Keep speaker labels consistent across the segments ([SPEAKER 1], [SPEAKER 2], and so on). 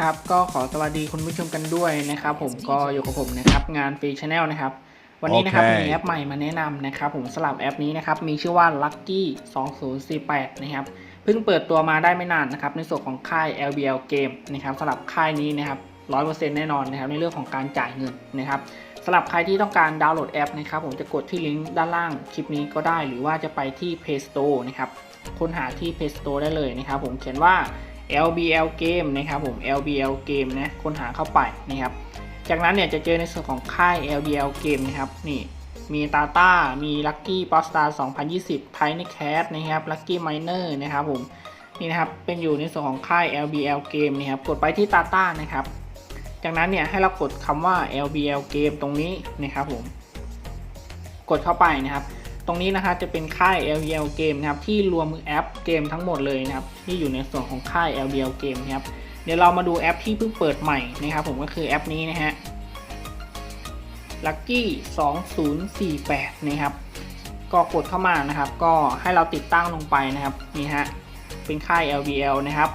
[SPEAKER 1] ครับก็ขอสวัสดีคุณผู้ชมกันด้วยนะครับผมก็อยู่กับผมนะครับงานฟรีชแนลนะครับวันนี้นะครับ
[SPEAKER 2] โอเค
[SPEAKER 1] มีแอปใหม่มาแนะนำนะครับผมสำหรับแอปนี้นะครับมีชื่อว่า Lucky 2048นะครับเพิ่งเปิดตัวมาได้ไม่นานนะครับในส่วนของค่าย LBL Game นะครับสำหรับค่ายนี้นะครับ100%แน่นอนนะครับในเรื่องของการจ่ายเงินนะครับสำหรับใครที่ต้องการดาวน์โหลดแอปนะครับผมจะกดที่ลิงก์ด้านล่างคลิปนี้ก็ได้ หรือว่าจะไปที่ Play Store นะครับค้นหาที่ Play Store ได้เลยนะครับผมเขียนว่า LBL Game นะครับผม LBL Game นะค้นหาเข้าไปนะครับ จากนั้นเนี่ยจะเจอในส่วนของค่าย LBL Game นะครับนี่มี Tata มี Lucky p o s t a r 2020 Tiny Cat นะครับ Lucky Miner นะครับผมนี่นะครับเป็นอยู่ในส่วนของค่าย LBL Game นะครับกดไปที่ Tata นะครับ จากนั้นเนี่ยให้เรากดคำว่า LBL Game ตรงนี้นะครับผมกดเข้าไปนะครับ รงนี้นะครับจะเป็นค่าย LBL Game นะครับที่รวมแอปเกมทั้งหมดเลยนะครับที่อยู่ในส่วนของค่าย LBL Game นะครับเดี๋ยวเรามาดูแอปที่เพิ่งเปิดใหม่นะครับผมก็คือแอปนี้นะฮะ Lucky 2048 นะครับก็กดเข้ามานะครับ ก็ให้เราติดตั้งลงไปนะครับนี่ฮะเป็นค่าย LBL นะครับ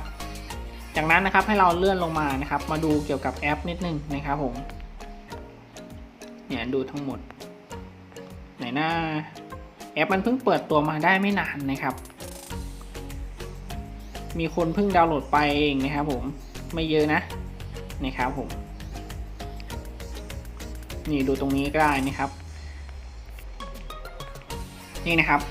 [SPEAKER 1] จากนั้นนะครับให้เราเลื่อนลงมานะครับ มาดูเกี่ยวกับแอปนิดนึงนะครับผมเนี่ยดูทั้งหมดไหนหน้า แอปมันเพิ่งเปิดตัวมาได้ไม่นานนะครับ มีคนเพิ่งดาวน์โหลดไปเองนะครับผมไม่เยอะนะนะครับผม นี่ดูตรงนี้ก็ได้นะครับ นี่นะครับ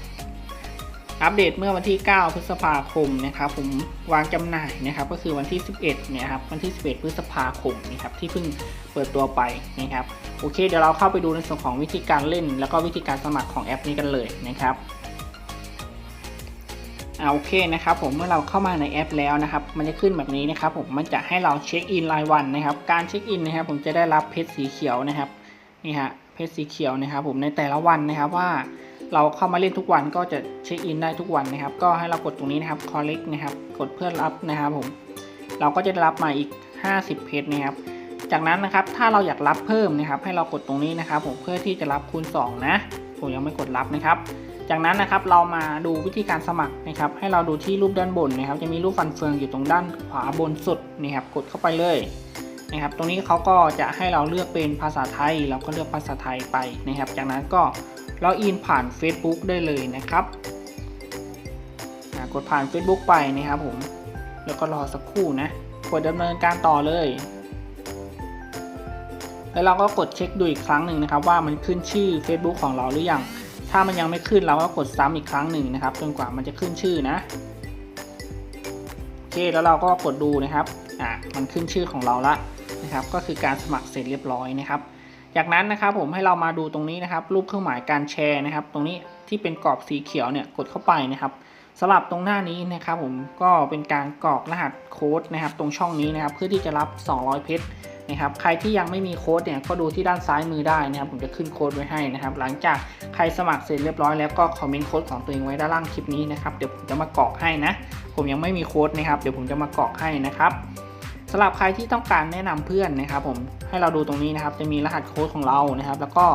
[SPEAKER 1] อัปเดตเมื่อวันที่ 9 พฤษภาคมนะครับผมวางจำหน่ายนะครับก็คือวันที่ 11เนี่ยครับวันที่ 11 พฤษภาคมนะครับที่เพิ่งเปิดตัวไปนะครับโอเคเดี๋ยวเราเข้าไปดูในส่วนของวิธีการเล่น แล้วก็วิธีการสมัครของแอปนี้กันเลยนะครับอ่าโอเคนะครับผมเมื่อเราเข้ามาในแอปแล้วนะครับมันจะขึ้นแบบนี้นะครับผมมันจะให้เราเช็คอินรายวันนะครับการเช็คอินนะครับผมจะได้รับเพชรสีเขียวนะครับนี่ฮะเพชรสีเขียวนะครับผมในแต่ละวันนะครับว่า เราเข้ามาเล่นทุกวันก็จะเช็คอินได้ทุกวันนะครับ ก็ให้เรากดตรงนี้นะครับ collect นะครับ กดเพื่อรับนะครับผม เราก็จะได้รับมาอีก 50 เพชรนะครับ จากนั้นนะครับ ถ้าเราอยากรับเพิ่มนะครับ ให้เรากดตรงนี้นะครับ ผม เพื่อที่จะรับคูณ 2 นะ ผมยังไม่กดรับนะครับ จากนั้นนะครับ เรามาดูวิธีการสมัครนะครับ ให้เราดูที่รูปด้านบนนะครับ จะมีรูปฟันเฟืองอยู่ตรงด้านขวาบนสุดนี่ครับ กดเข้าไปเลยนะครับ ตรงนี้เขาก็จะให้เราเลือกเป็นภาษาไทย เราก็เลือกภาษาไทยไปนะครับ จากนั้นก็ ล็อกอินผ่าน Facebook ได้เลยนะครับกดผ่าน Facebook ไปนะครับผม แล้วก็รอสักครู่นะกดดำเนินการต่อเลย แล้วเราก็กดเช็คดูอีกครั้งหนึ่งนะครับ ว่ามันขึ้นชื่อ Facebook ของเราหรือยัง ถ้ามันยังไม่ขึ้นเราก็กดซ้ำอีกครั้งหนึ่งนะครับจนกว่ามันจะขึ้นชื่อนะโอเคแล้วเราก็กดดูนะครับอ่ามันขึ้นชื่อของเราละนะครับ ก็คือการสมัครเสร็จเรียบร้อยนะครับ จากนั้นนะครับผมให้เรามาดูตรงนี้นะครับ รูปเครื่องหมายการแชร์นะครับ ตรงนี้ที่เป็นกรอบสีเขียวเนี่ยกดเข้าไปนะครับสำหรับตรงหน้านี้นะครับผมก็เป็นการกรอกรหัสโค้ดนะครับ ตรงช่องนี้นะครับเพื่อที่จะรับ 200 เพชรนะครับใครที่ยังไม่มีโค้ดเนี่ยก็ดูที่ด้านซ้ายมือได้นะครับ ผมจะขึ้นโค้ดไว้ให้นะครับ หลังจากใครสมัครเสร็จเรียบร้อยแล้วก็คอมเมนต์โค้ดของตัวเองไว้ด้านล่างคลิปนี้นะครับเดี๋ยวผมจะมากรอกให้นะ ผมยังไม่มีโค้ดนะครับเดี๋ยวผมจะมากรอกให้นะครับ สำหรับใครที่ต้องการแนะนำเพื่อนนะครับผมให้เราดูตรงนี้นะครับ จะมีรหัสโค้ดของเรานะครับ แล้วก็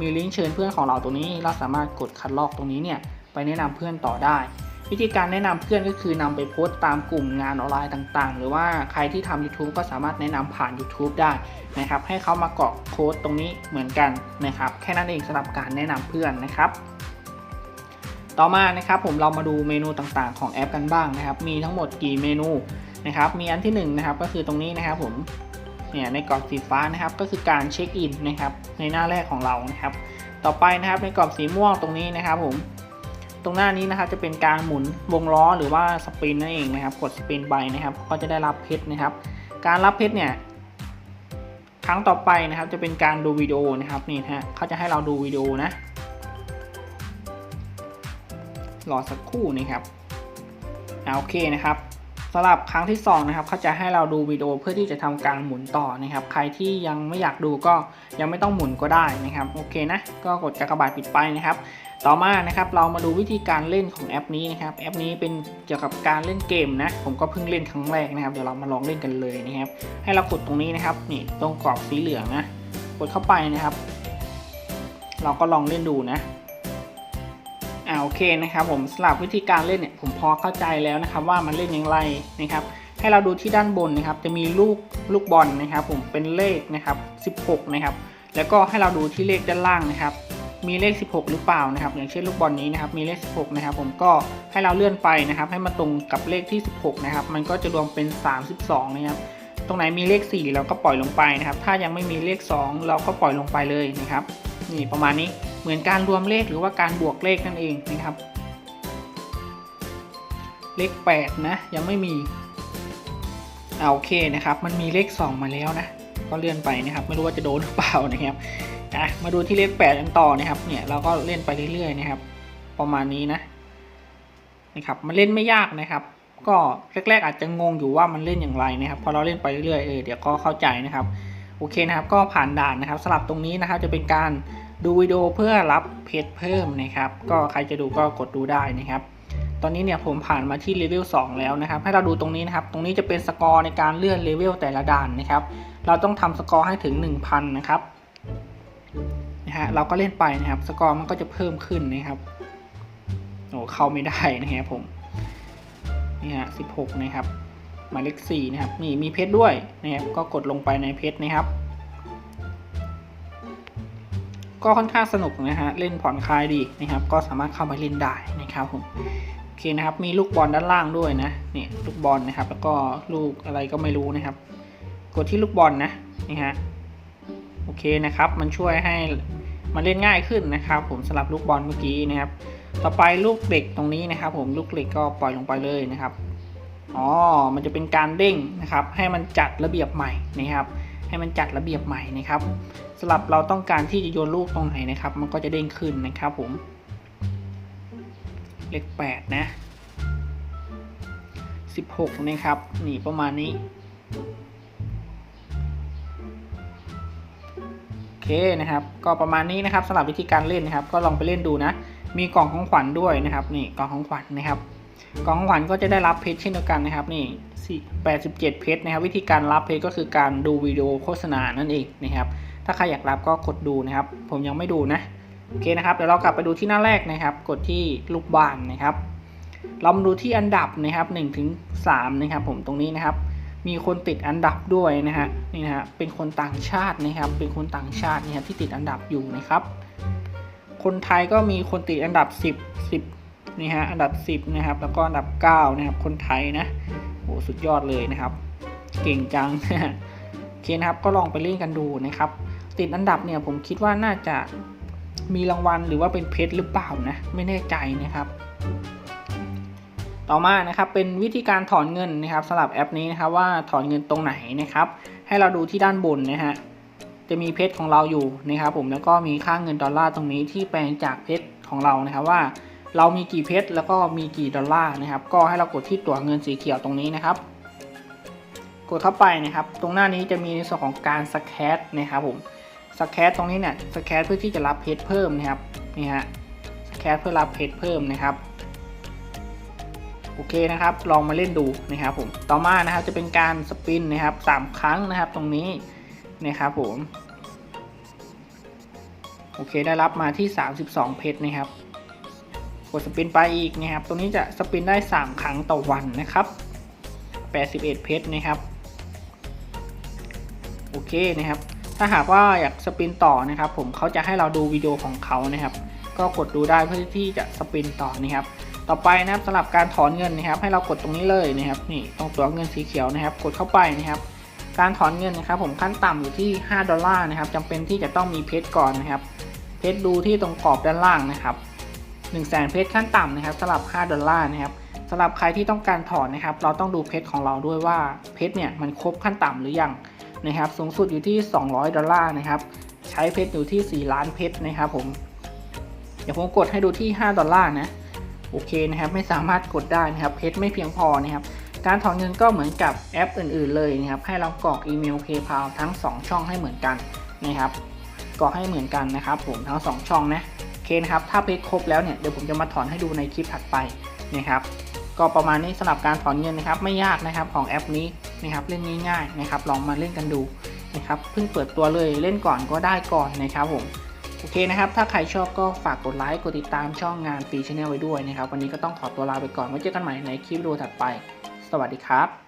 [SPEAKER 1] มีลิงก์เชิญเพื่อนของเราตรงนี้เราสามารถกดคัดลอกตรงนี้เนี่ยไปแนะนำเพื่อนต่อได้ วิธีการแนะนำเพื่อนก็คือนำไปโพสต์ตามกลุ่มงานออนไลน์ต่างๆ หรือว่าใครที่ทำ YouTube ก็สามารถแนะนำผ่าน YouTube ได้นะครับ ให้เขามาเกรอกโค้ดตรงนี้เหมือนกันนะครับแค่นั้นเองสำหรับการแนะนำเพื่อนนะครับต่อมานะครับผมเรามาดูเมนูต่างๆ ของแอปกันบ้างนะครับ มีทั้งหมดกี่เมนู นะครับ มีอันที่1นงนะครับก็คือตรงนี้นะครับผมเนี่ยในกรอบสีฟ้านะครับก็คือการเช็คอินนะครับในหน้าแรกของเรานะครับ ต่อไปนะครับในกรอบสีม่วงตรงนี้นะครับผมตรงหน้านี้นะครับจะเป็นการหมุนวงล้อหรือว่าสปินนั่นเองนะครับ กดสปินไปนะครับ ก็จะได้รับเพชรนะครับ การรับเพชรเนี่ยครั้งต่อไปนะครับจะเป็นการดูวิดีโอนะครับนี่ฮะเขาจะให้เราดูวิดีโอนะรอสักครู่นะครับอ่าโอเคนะครับ สำหรับครั้งที่2นะครับเขาจะให้เราดูวิดีโอเพื่อที่จะทำการหมุนต่อนะครับ ใครที่ยังไม่อยากดูก็ยังไม่ต้องหมุนก็ได้นะครับโอเคนะก็กดกากบาทปิดไปนะครับ ต่อมานะครับเรามาดูวิธีการเล่นของแอปนี้นะครับแอปนี้เป็นเกี่ยวกับการเล่นเกมนะผมก็เพิ่งเล่นครั้งแรกนะครับเดี๋ยวเรามาลองเล่นกันเลยนะครับ ให้เรากดตรงนี้นะครับนี่ตรงกรอบสีเหลืองนะกดเข้าไปนะครับ เราก็ลองเล่นดูนะ โอเคนะครับผมสำหรับวิธีการเล่นเนี่ยผมพอเข้าใจแล้วนะครับว่ามันเล่นอย่างไรนะครับให้เราดูที่ด้านบนนะครับจะมีลูกลูกบอลนะครับ ผมเป็นเลขนะครับ 16 นะครับ แล้วก็ให้เราดูที่เลขด้านล่างนะครับ มีเลข 16 หรือเปล่านะครับ อย่างเช่นลูกบอลนี้นะครับ มีเลข 16 นะครับ ผมก็ให้เราเลื่อนไปนะครับ ให้มาตรงกับเลขที่ 16 นะครับ มันก็จะรวมเป็น 32 นะครับ ตรงไหนมีเลข 4 เราก็ปล่อยลงไปนะครับ ถ้ายังไม่มีเลข 2 เราก็ปล่อยลงไปเลยนะครับ นี่ประมาณนี้ เหมือนการรวมเลขหรือว่าการบวกเลขนั่นเองนะครับ เลข 8 นะ ยังไม่มีเอาโอเคนะครับ มันมีเลข 2 มาแล้วนะ ก็เลื่อนไปนะครับ ไม่รู้ว่าจะโดนหรือเปล่านะครับอะมาดูที่เลข8กันต่อนะครับ เนี่ยเราก็เล่นไปเรื่อยๆนะครับ ประมาณนี้นะนะครับ มันเล่นไม่ยากนะครับ ก็แรกๆอาจจะงงอยู่ว่ามันเล่นอย่างไรนะครับ พอเราเล่นไปเรื่อยๆเออเดี๋ยวก็เข้าใจนะครับ โอเคนะครับ ก็ผ่านด่านนะครับสลับตรงนี้นะครับจะเป็นการ ดูวิดีโอเพื่อรับเพจเพิ่มนะครับ ก็ใครจะดูก็กดดูได้นะครับ ตอนนี้เนี่ยผมผ่านมาที่เลเวล2แล้วนะครับ ให้เราดูตรงนี้นะครับ ตรงนี้จะเป็นสกอร์ในการเลื่อนเลเวลแต่ละด่านนะครับ เราต้องทำสกอร์ให้ถึง 1000 นะครับนะฮะเราก็เล่นไปนะครับ สกอร์มันก็จะเพิ่มขึ้นนะครับโอ้เข้าไม่ได้นะครับผมนี่ฮะ16 นะครับหมายเลข4นะครับ นี่มีเพชรด้วยนะครับ ก็กดลงไปในเพชรนะครับ ก็ค่อนข้างสนุกนะฮะ เล่นผ่อนคลายดีนะครับ ก็สามารถเข้ามาเล่นได้นะครับผม โอเคนะครับ มีลูกบอลด้านล่างด้วยนะ เนี่ยลูกบอลนะครับ แล้วก็ลูกอะไรก็ไม่รู้นะครับ กดที่ลูกบอลนะนี่ฮะ โอเคนะครับ มันช่วยให้มันเล่นง่ายขึ้นนะครับ ผมสลับลูกบอลเมื่อกี้นะครับ ต่อไปลูกเหล็กตรงนี้นะครับ ผมลูกเหล็กก็ปล่อยลงไปเลยนะครับ อ๋อ มันจะเป็นการเด้งนะครับ ให้มันจัดระเบียบใหม่นะครับ ให้มันจัดระเบียบใหม่นะครับสำหรับเราต้องการที่จะโยนลูกตรงไหนนะครับ มันก็จะเด้งขึ้นนะครับผม เลขแปดนะสิบหกนะครับ นี่ประมาณนี้ โอเคนะครับ ก็ประมาณนี้นะครับสำหรับวิธีการเล่นนะครับ ก็ลองไปเล่นดูนะ มีกล่องของขวัญด้วยนะครับ นี่กล่องของขวัญนะครับ กล่องของขวัญก็จะได้รับเพชรเช่นเดียวกันนะครับนี่87 เพชรนะครับ วิธีการรับเพชรก็คือการดูวิดีโอโฆษณานั่นเองนะครับ ถ้าใครอยากรับก็กดดูนะครับ ผมยังไม่ดูนะโอเคนะครับเดี๋ยวเรากลับไปดูที่หน้าแรกนะครับ กดที่ลูกบานนะครับ เรามาดูที่อันดับนะครับ1ถึง3นะครับ ผมตรงนี้นะครับ มีคนติดอันดับด้วยนะฮะนี่นะฮะเป็นคนต่างชาตินะครับ เป็นคนต่างชาตินะครับที่ติดอันดับอยู่นะครับ คนไทยก็มีคนติดอันดับ 10 10 นี่ฮะอันดับ 10 นะครับ แล้วก็อันดับ 9 นะครับ คนไทยนะโอ้สุดยอดเลยนะครับ เก่งจังโอเคนะครับก็ลองไปเล่นกันดูนะครับ ติดอันดับเนี่ยผมคิดว่าน่าจะมีรางวัลหรือว่าเป็นเพชรหรือเปล่านะ ไม่แน่ใจนะครับ ต่อมานะครับเป็นวิธีการถอนเงินนะครับสำหรับแอปนี้นะครับว่าถอนเงินตรงไหนนะครับ ให้เราดูที่ด้านบนนะฮะจะมีเพชรของเราอยู่นะครับ ผมแล้วก็มีค่าเงินดอลลาร์ตรงนี้ที่แปลงจากเพชรของเรานะครับว่า เรามีกี่เพชรแล้วก็มีกี่ดอลลาร์นะครับ ก็ให้เรากดที่ตั๋วเงินสีเขียวตรงนี้นะครับ กดเข้าไปนะครับ ตรงหน้านี้จะมีในส่วนของการสแคตนะครับผมสแคตตรงนี้เนี่ยสแคตเพื่อที่จะรับเพชรเพิ่มนะครับนี่ฮะสแคตเพื่อรับเพชรเพิ่มนะครับโอเคนะครับ ลองมาเล่นดูนะครับผม ต่อมานะครับจะเป็นการสปินนะครับสามครั้งนะครับตรงนี้นะครับผม โอเคได้รับมาที่ 32 เพชรนะครับ กดสปินไปอีกนะครับตรงนี้จะสปินได้ 3 ครั้งต่อวันนะครับ 81 เพชรนะครับ โอเคนะครับ ถ้าหากว่าอยากสปินต่อนะครับ ผมเขาจะให้เราดูวิดีโอของเขานะครับ ก็กดดูได้เพื่อที่จะสปินต่อนะครับ ต่อไปนะครับสำหรับการถอนเงินนะครับ ให้เรากดตรงนี้เลยนะครับ นี่ตรงตัวเงินสีเขียวนะครับ กดเข้าไปนะครับ การถอนเงินนะครับ ผมขั้นต่ำอยู่ที่ 5 ดอลลาร์นะครับจำเป็นที่จะต้องมีเพชรก่อนนะครับ เพชรดูที่ตรงกรอบด้านล่างนะครับ 1 0 0 0 0แสนเพชรขั้นต่ำนะครับสำหรับ 5 ดอลลาร์นะครับสำหรับใครที่ต้องการถอนนะครับ เราต้องดูเพชรของเราด้วยว่าเพชรเนี่ยมันครบขั้นต่ำหรือยังนะครับสูงสุดอยู่ที่ 200 ดอลลาร์นะครับใช้เพชรอยู่ที่ 4 ล้านเพชรนะครับผมเดี๋ยวผมกดให้ดูที่ 5 ดอลลาร์นะโอเคนะครับไม่สามารถกดได้นะครับเพชรไม่เพียงพอนะครับการถอนเงินก็เหมือนกับแอปอื่น ๆ เลยนะครับให้เรากรอกอีเมล PayPal ทั้ง 2 ช่องให้เหมือนกันนะครับกรอกให้เหมือนกันนะครับผมทั้ง 2 ช่องนะ เคนะครับ ถ้าเพชรครบแล้วเนี่ย เดี๋ยวผมจะมาถอนให้ดูในคลิปถัดไปนะครับ ก็ประมาณนี้สำหรับการถอนเงินนะครับ ไม่ยากนะครับของแอปนี้นะครับ เล่นง่ายๆนะครับ ลองมาเล่นกันดูนะครับ เพิ่งเปิดตัวเลย เล่นก่อนก็ได้ก่อนนะครับผม โอเคนะครับ ถ้าใครชอบก็ฝากกดไลค์ กดติดตามช่องงานฟรีชแนลไว้ด้วยนะครับ วันนี้ก็ต้องขอตัวลาไปก่อน ไว้เจอกันใหม่ในคลิปดีโอถัดไป สวัสดีครับ